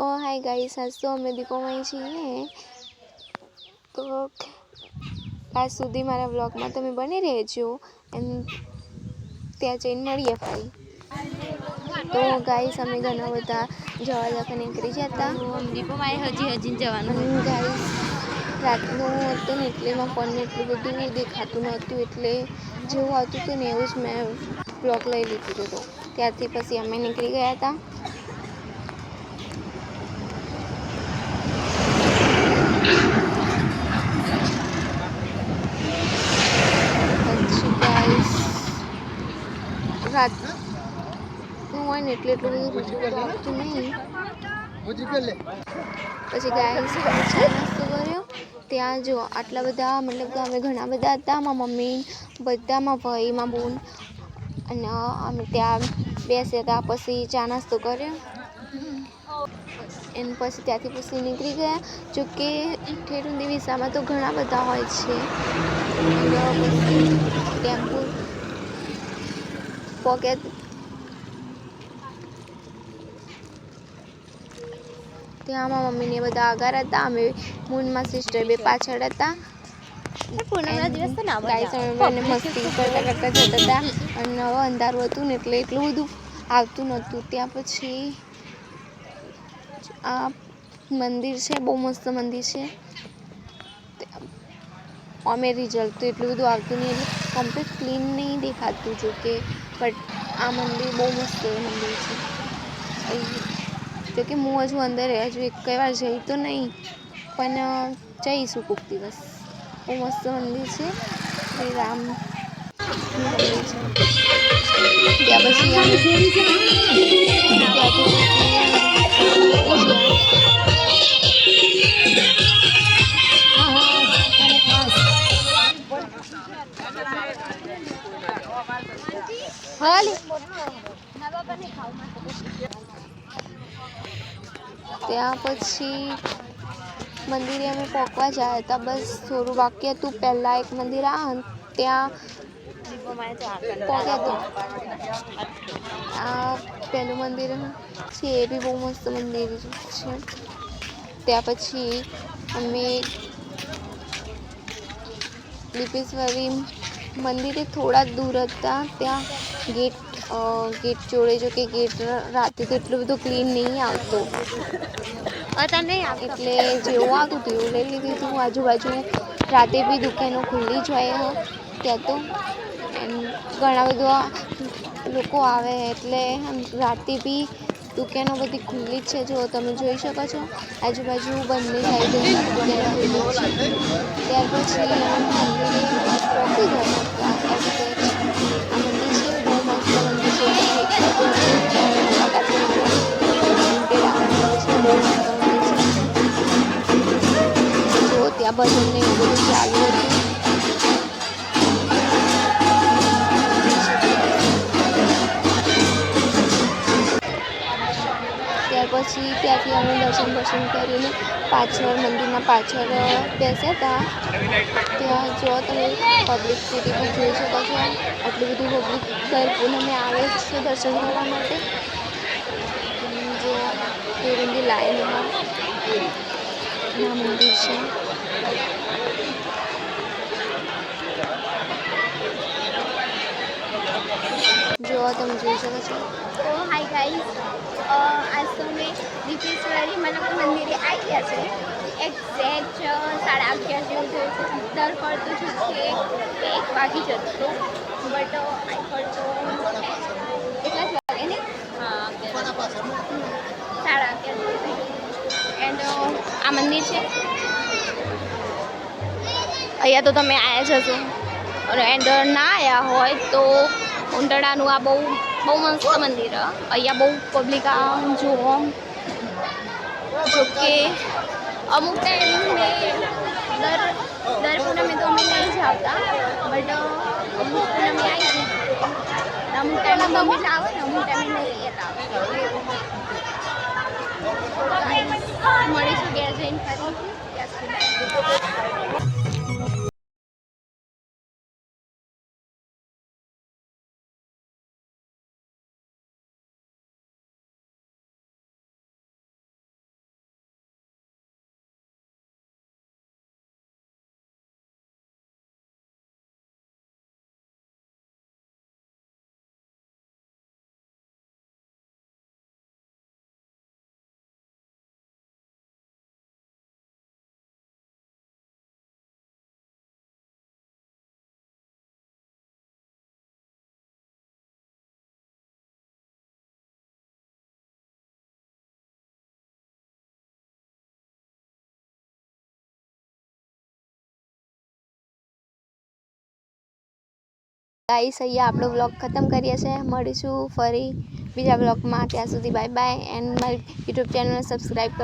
તો hi guys આજ તો અમે દીપોમાં છીએ. તો આજ સુધી મારા વ્લોગમાં તમે બની રહેજો એન્ડ ત્યાં જઈને મળીએ ફરી. તો ગાઈસ અમે ઘણા બધા જવા જવા નીકળી જતા. દીપોમાં હજી હજી જવાનું ગાઈસ રાતનું હતું ને એટલે એમાં ફોનને એટલું બધું દેખાતું નહોતું. એટલે જેવું આવતું હતું ને એવું જ મેં બ્લોગ લઈ લીધું હતું. ત્યારથી પછી અમે નીકળી ગયા હતા પછી ગાઈસ રાતનું હોય ને એટલે એટલું બધું લાગતું નહીં. પછી ગાય નાસ્તો કર્યો. ત્યાં જો આટલા બધા મતલબ કે અમે ઘણા બધા હતા મારા મમ્મી બધામાં ભાઈ માં બોન. અને અમે ત્યાં બેસ્યા હતા પછી ચા નાસ્તો કર્યો. એને પછી ત્યાંથી પછી નીકળી ગયા. જો કે ઠેરુંદી વિસામાં તો ઘણા બધા હોય છે. ટેમ્પો. પોકેટ ત્યાં મારા મમ્મીને બધા આગળ હતા. અમે મૂનમાં સિસ્ટર બે પાછળ હતા. મસ્તી કરતા કરતા જતા હતા. અને હવે અંધારું હતું ને એટલે એટલું બધું આવતું નહોતું. ત્યાં પછી આ મંદિર છે બહુ મસ્ત મંદિર છે. અમે રિઝલ્ટ તો એટલું બધું આવતું નહીં. એટલે કમ્પ્લીટ ક્લીન નહીં દેખાતું જો કે બટ આ મંદિર બહુ મસ્ત મંદિર છે. અહીં જો કે હું હજુ અંદર હજુ એક વાર જઈ તો નહીં, પણ જઈશું કોઈક દિવસ. બહુ મસ્ત મંદિર છે. શ્રી રામ. ત્યાં પછી હાલે. ત્યાં પછી મંદિરે અમે પહોંચવા જાય હતા. બસ થોડું બાકી હતું. પહેલાં એક મંદિર આ ત્યાં પહોંચ્યા હતા. આ પહેલું મંદિર છે. એ બી બહુ મસ્ત મંદિર છે. ત્યાં પછી અમે લિપેશ્વરી મંદિરે થોડા દૂર હતા. ત્યાં ગેટ ગેટ જોડે જો કે ગેટ રાતે તો એટલું બધું ક્લીન નહીં આવતું. અત્યારે નહીં આવતો? એટલે જેવું આવતું હતું એવું લઈ લીધું હતું આજુબાજુ રાતે બી દુકાનો ખુલ્લી જ હોય ત્યાં તો. ઘણા બધા લોકો આવે એટલે રાતે બી દુકાનો બધી ખુલ્લી જ છે. જો તમે જોઈ શકો છો આજુબાજુ બંને સાઈડ દુકાનો ખુલ્લી છે. ત્યાર પછી મંદિરે પહોંચી ગયા જો ત્યાં ભજન ને એવું બધું ચાલુ હતું ત્યાર પછી ત્યાંથી અમે દર્શન દર્શન કરીને પાછળ, મંદિરના પાછળ બેસ્યા હતા ત્યાં જો તમે પબ્લિક સિટી બી જોઈ શકો છો, આટલું બધું પબ્લિક દર પૂનમે આવે જ છે દર્શન કરવા માટે. જો તિરુંદી લાઈનમાં, ના મંદિર છે. જો તમે જોઈ શકો છો. તો હાય ગાઈસ આજ તો અમે દીપેશ્વરી મતલબ મંદિરે આવી ગયા છે એક્ઝેક્ટ સાડા અગિયાર જેવું થયું છે. દર પડતું છે કે એક વાગી જતું. બટ આઈ પડતો એટલા જ વાગે ને? સાડા અગિયાર એન્ડ આ મંદિર છે. અહીંયા તો તમે આવ્યા જ હશો. અને એન્ડ ના આવ્યા હોય તો ઉંટડાનું આ બહુ બહુ મસ્ત મંદિર. અહીંયા બહુ પબ્લિક આ જુઓ. જોકે અમુક ટાઈમે દર દર પૂનમે તો અમે નહીં જ આવતા બટ અમુક પૂનમે આવી જઈએ. અમુક ટાઈમે મમ્મી આવે ને, અમુક ટાઈમે નહીં આવતા મળીશું ઘેર જઈને ફરી ગાઈસ, અહીંયા આપણો વ્લોગ ખતમ કરીએ છીએ. મળીશું ફરી બીજા વ્લોગમાં ત્યાં સુધી બાય બાય એન્ડ મારી યુટ્યુબ ચેનલને સબસ્ક્રાઈબ